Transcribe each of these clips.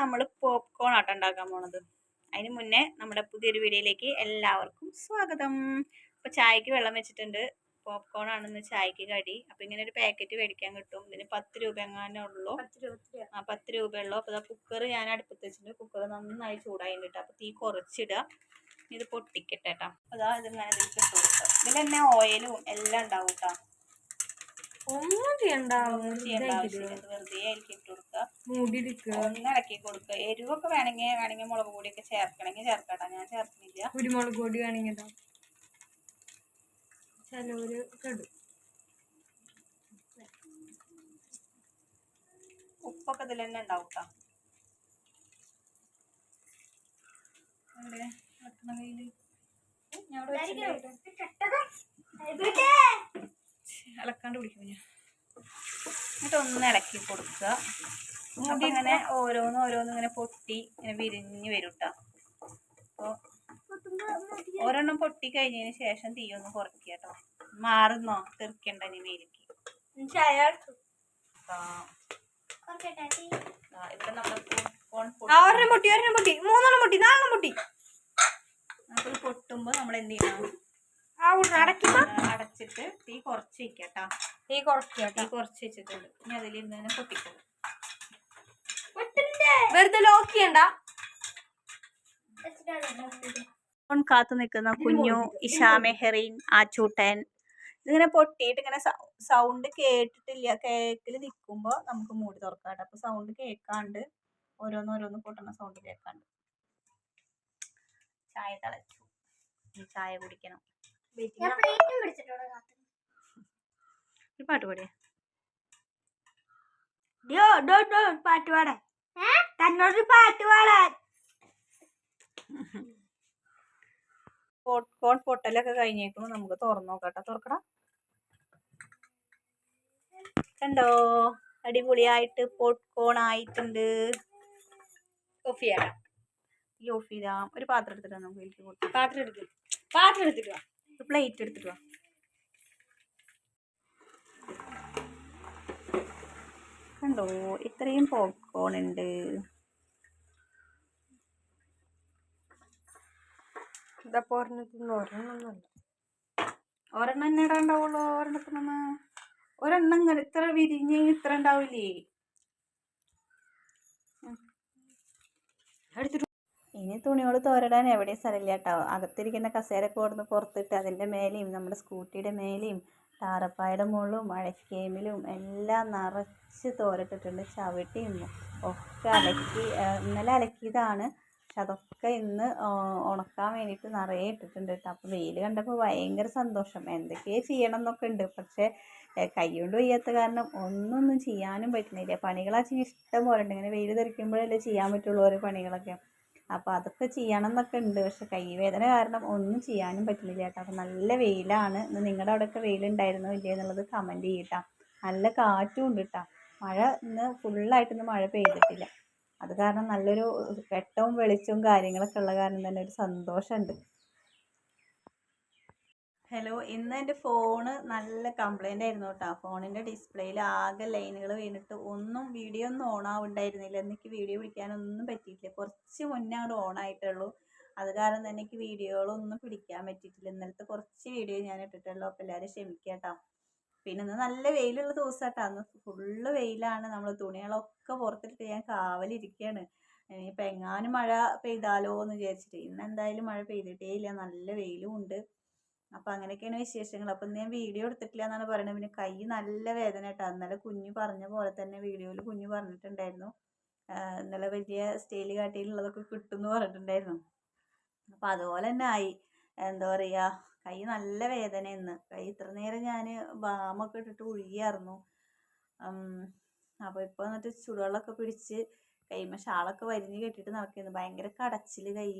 നമ്മൾ പോപ്കോൺ ആട്ടം ഉണ്ടാക്കാൻ പോണത്. അതിന് മുന്നേ നമ്മുടെ പുതിയൊരു വീഡിയോയിലേക്ക് എല്ലാവർക്കും സ്വാഗതം. അപ്പോൾ ചായക്ക് വെള്ളം വെച്ചിട്ടുണ്ട്. പോപ്കോൺ ആണെന്ന് ചായക്ക് കടി. അപ്പോൾ ഇങ്ങനെ ഒരു പാക്കറ്റ് മേടിക്കാൻ കിട്ടും. ഇതിന് പത്ത് രൂപ എങ്ങാനേ ഉള്ളൂ ആ പത്ത് രൂപയുള്ളൂ അപ്പോൾ ഇതാ കുക്കർ ഞാൻ അടുപ്പത്ത് വെച്ചിട്ടുണ്ട്. കുക്കർ നന്നായി ചൂടായിട്ട് അപ്പോൾ തീ കുറച്ചിടുക ഇത് പൊട്ടിക്കട്ടെ കേട്ടോ അതാ ഇതിങ്ങനെ കൊടുക്കുക ഇതിൽ തന്നെ ഓയിലും എല്ലാം ഉണ്ടാവും കേട്ടോ ഒന്നും ചെയ്യണ്ട ഒന്നും ചെയ്യേണ്ട ആവശ്യമില്ല ഇത് വെറുതെ അതിലേക്ക് ഇട്ട് കൊടുക്കുക. മൂടിയിരിക്കുക ഒന്ന് ഇളക്കി കൊടുക്കുക. എരിവൊക്കെ വേണമെങ്കിൽ വേണമെങ്കിൽ മുളക് പൊടിയൊക്കെ ചേർക്കണമെങ്കിൽ ചേർക്കട്ടെ. ഞാൻ ചേർക്കുന്നില്ല. കുരുമുളക് പൊടി വേണമെങ്കിൽ ചിലവര് കടും. ഉപ്പൊക്കെ ഇതിൽ തന്നെ ഉണ്ടാവും കേട്ടോ ഞാൻ ഇവിടെ. ഇളക്കാണ്ട് പിടിക്കും ഞാൻ. എന്നിട്ട് ഒന്ന് ഇളക്കി കൊടുക്കുക. അപ്പൊ ഇങ്ങനെ ഓരോന്ന് ഓരോന്ന് ഇങ്ങനെ പൊട്ടി ഇങ്ങനെ വിരിഞ്ഞ് വരും കേട്ടോ അപ്പോൾ ഒരെണ്ണം പൊട്ടി കഴിഞ്ഞതിന് ശേഷം തീ ഒന്ന് കുറയ്ക്കുക കേട്ടോ. മാറുന്നോ? തെറിക്കണ്ട ഇനി മേലേക്ക്. ഇവിടെ നമ്മൾ ഒരെണ്ണം പൊട്ടി ഒരെണ്ണം പൊട്ടി. മൂന്നെണ്ണം പൊട്ടി. നാലെണ്ണം പൊട്ടി. അപ്പോൾ പൊട്ടുമ്പോൾ നമ്മൾ എന്ത് ചെയ്യണം? ആ ഉടനെ അടച്ചിട്ട് തീ കുറച്ച് വെക്കുക കേട്ടോ തീ കുറയ്ക്കുക തീ കുറച്ച് വെച്ചിട്ടുണ്ട്. ഇനി അതിലിരുന്ന് തന്നെ പൊട്ടിക്കണം. വെറുതെ ലോക്ക് ചെയ്യണ്ട. കാത്തു നിൽക്കുന്ന കുഞ്ഞു ഇഷാ മെഹറീൻ ആച്ചൂട്ടൻ ഇതിങ്ങനെ പൊട്ടിയിട്ട് ഇങ്ങനെ സൗണ്ട് കേട്ടിട്ടില്ല. കേക്കിൽ നിൽക്കുമ്പോൾ നമുക്ക് മൂടി തുറക്കാട്ടോ അപ്പോൾ സൗണ്ട് കേൾക്കാണ്ട് ഓരോന്നോരോന്ന് പൊട്ടുന്ന പൊട്ടണ സൗണ്ട് കേൾക്കാണ്ട് ചായ തിളച്ചു. ചായ കുടിക്കണം. ഒരു പാട്ട് പാടിയ. പാട്ട് പാടാൻ. തന്നോട് പാട്ട് പാടാൻ. പൊട്ടലൊക്കെ കഴിഞ്ഞേക്കുന്നു നമുക്ക് തുറന്നു നോക്കട്ടെ. തുറക്കടാ. കണ്ടോ? അടിപൊളിയായിട്ട് പോട്ട്കോൺ ആയിട്ടുണ്ട്. ഓഫ് ചെയ്യാം ഈ ഓഫ് ചെയ്താം ഒരു പാത്രം എടുത്തിട്ട് നമുക്ക് പാത്രം എടുക്കും. പാത്രം എടുത്തിട്ട് പ്ലേറ്റ് എടുത്തിട്ട് വാ കണ്ടോ ഇത്രയും പോപ്കോൺ ഉണ്ട്. ഇതപ്പോ ഒരെണ്ണത്തിന് ഒരെണ്ണമൊന്നുമല്ല ഒരെണ്ണം തന്നെ ഇടാണ്ടാവുള്ളൂ ഒരെണ്ണത്തിനൊന്ന് ഒരെണ്ണം ഇങ്ങനെ ഇത്ര വിരിഞ്ഞ് ഇത്ര ഉണ്ടാവില്ലേ? എടുത്തിട്ട് ഇനി തുണികൾ തോരടാൻ എവിടെയും സ്ഥലമില്ല കേട്ടോ. അകത്തിരിക്കുന്ന കസേരക്ക് കൊടുന്ന് പുറത്തിട്ട് അതിന്റെ മേലെയും നമ്മുടെ സ്കൂട്ടിയുടെ മേലെയും ടാറപ്പായുടെ മുകളിലും മഴക്കേമിലും എല്ലാം നിറച്ച് തോരട്ടിട്ടുണ്ട്. ചവിട്ടിയും ഒക്കെ അലക്കി ഇന്നലെ അലക്കിയതാണ്. പക്ഷെ അതൊക്കെ ഇന്ന് ഉണക്കാൻ വേണ്ടിയിട്ട് നിറയെ ഇട്ടിട്ടുണ്ട് കേട്ടോ. അപ്പോൾ വെയിൽ കണ്ടപ്പോൾ ഭയങ്കര സന്തോഷം. എന്തൊക്കെയോ ചെയ്യണം എന്നൊക്കെ ഉണ്ട്. പക്ഷേ കൈകൊണ്ട് വയ്യാത്ത കാരണം ഒന്നൊന്നും ചെയ്യാനും പറ്റുന്നില്ല. പണികളാச்சுം ഇഷ്ടം പോലെ ഉണ്ട്. ഇങ്ങനെ വെയിൽ തെറിക്കുമ്പോഴല്ലേ ചെയ്യാൻ പറ്റുള്ളൂ ഓരോ പണികളൊക്കെ. അപ്പോൾ അതൊക്കെ ചെയ്യണം എന്നൊക്കെ ഉണ്ട്. പക്ഷെ കൈവേദന കാരണം ഒന്നും ചെയ്യാനും പറ്റുന്നില്ല കേട്ടോ. അപ്പോൾ നല്ല വെയിലാണ്. ഇന്ന് നിങ്ങളുടെ അവിടെയൊക്കെ വെയിലുണ്ടായിരുന്നോ? ഇല്ലേ എന്നുള്ളത് കമന്റ് ചെയ്യട്ടോ നല്ല കാറ്റും ഉണ്ട് കേട്ടോ മഴ ഇന്ന് ഫുള്ളായിട്ടൊന്നും മഴ പെയ്തിട്ടില്ല. അത് കാരണം നല്ലൊരു വെട്ടവും വെളിച്ചവും കാര്യങ്ങളൊക്കെ ഉള്ള കാരണം തന്നെ ഒരു സന്തോഷമുണ്ട്. ഹലോ ഇന്ന് എന്റെ ഫോണ് നല്ല കംപ്ലൈന്റ് ആയിരുന്നു കേട്ടോ. ഫോണിന്റെ ഡിസ്പ്ലേയിൽ ആകെ ലൈനുകൾ വീണിട്ട് ഒന്നും വീഡിയോ ഒന്നും ഓൺ ആവുണ്ടായിരുന്നില്ല. എനിക്ക് വീഡിയോ പിടിക്കാനൊന്നും പറ്റിയിട്ടില്ല. കുറച്ച് മുന്നേ അങ്ങോട്ട് ഓൺ ആയിട്ടുള്ളൂ. അത് കാരണം തന്നെ എനിക്ക് വീഡിയോകളൊന്നും പിടിക്കാൻ പറ്റിയിട്ടില്ല. ഇന്നലത്തെ കുറച്ച് വീഡിയോ ഞാൻ ഇട്ടിട്ടുള്ളൂ. അപ്പോൾ എല്ലാവരും ക്ഷമിക്കുക കേട്ടോ. പിന്നെ ഇന്ന് നല്ല വെയിലുള്ള ദിവസമാട്ടോ. അന്ന് ഫുള്ള് വെയിലാണ്. നമ്മൾ തുണികളൊക്കെ പുറത്തിട്ട് ഞാൻ കാവലിരിക്കുകയാണ് ഇനിയിപ്പോൾ എങ്ങാനും മഴ പെയ്താലോ എന്ന് വിചാരിച്ചിട്ട്. ഇന്ന് എന്തായാലും മഴ പെയ്തിട്ടേ ഇല്ല. നല്ല വെയിലും ഉണ്ട്. അപ്പോൾ അങ്ങനെയൊക്കെയാണ് വിശേഷങ്ങൾ. അപ്പം ഞാൻ വീഡിയോ എടുത്തിട്ടില്ല എന്നാണ് പറയുന്നത് പിന്നെ കൈ നല്ല വേദന കേട്ടോ. ഇന്നലെ കുഞ്ഞു പറഞ്ഞ പോലെ തന്നെ വീഡിയോയിൽ കുഞ്ഞു പറഞ്ഞിട്ടുണ്ടായിരുന്നു. ഇന്നലെ വലിയ സ്റ്റൈൽ കാട്ടിയിലുള്ളതൊക്കെ കിട്ടും എന്ന് പറഞ്ഞിട്ടുണ്ടായിരുന്നു. അപ്പോൾ അതുപോലെ തന്നെ ആയി. എന്താ പറയുക കൈ നല്ല വേദന ഇന്ന്. കൈ ഇത്ര നേരം ഞാൻ ബാമൊക്കെ ഇട്ടിട്ട് ഉഴുകിയായിരുന്നു അപ്പോൾ ഇപ്പോൾ എന്നിട്ട് ചുടുവെള്ളമൊക്കെ പിടിച്ച് കൈമ ഷാളൊക്കെ വരിഞ്ഞ് കെട്ടിയിട്ട് നടക്കുന്നു ഭയങ്കര കടച്ചിൽ കൈ.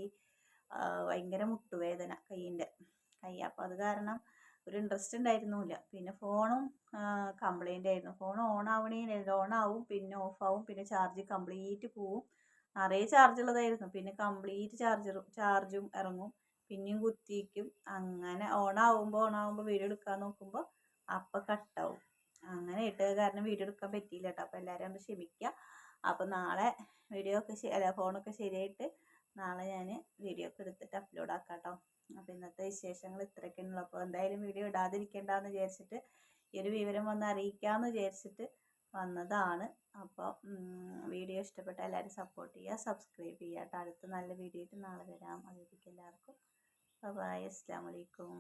ഭയങ്കര മുട്ടുവേദന കൈയിന്റെ. കൈ. അപ്പോൾ അത് കാരണം ഒരു ഇൻട്രസ്റ്റ് ഉണ്ടായിരുന്നില്ല പിന്നെ ഫോണും കംപ്ലൈന്റ് ആയിരുന്നു. ഫോൺ ഓൺ ആവണേ ഓൺ ആവും പിന്നെ ഓഫ് ആവും പിന്നെ ചാർജ് കംപ്ലീറ്റ് പോവും. നിറയെ ചാർജ് ഉള്ളതായിരുന്നു. പിന്നെ കംപ്ലീറ്റ് ചാർജറും ചാർജും ഇറങ്ങും. പിന്നെയും കുത്തിക്കും അങ്ങനെ ഓൺ ആവുമ്പോൾ ഓൺ ആവുമ്പോൾ വീഡിയോ എടുക്കാൻ നോക്കുമ്പോൾ അപ്പം കട്ടാവും അങ്ങനെ ഇട്ട് കാരണം വീഡിയോ എടുക്കാൻ പറ്റിയില്ല കേട്ടോ അപ്പോൾ എല്ലാവരും ഒന്ന് ക്ഷമിക്കുക അപ്പോൾ നാളെ വീഡിയോ ഒക്കെ അല്ല ഫോണൊക്കെ ശരിയായിട്ട് നാളെ ഞാൻ വീഡിയോ ഒക്കെ എടുത്തിട്ട് അപ്ലോഡ് ആക്കാം കേട്ടോ അപ്പോൾ ഇന്നത്തെ വിശേഷങ്ങൾ ഇത്രയൊക്കെയുള്ളൂ അപ്പോൾ എന്തായാലും വീഡിയോ ഇടാതിരിക്കേണ്ടെന്ന് വിചാരിച്ചിട്ട് ഈ ഒരു വിവരം വന്ന് അറിയിക്കാമെന്ന് വിചാരിച്ചിട്ട് വന്നതാണ്. അപ്പോൾ വീഡിയോ ഇഷ്ടപ്പെട്ട എല്ലാവരും സപ്പോർട്ട് ചെയ്യുക സബ്സ്ക്രൈബ് ചെയ്യുക കേട്ടോ. അടുത്ത നല്ല വീഡിയോ ആയിട്ട് നാളെ വരാം. അതുവരെ എല്ലാവർക്കും. ബൈ അസ്സാം വലൈക്കും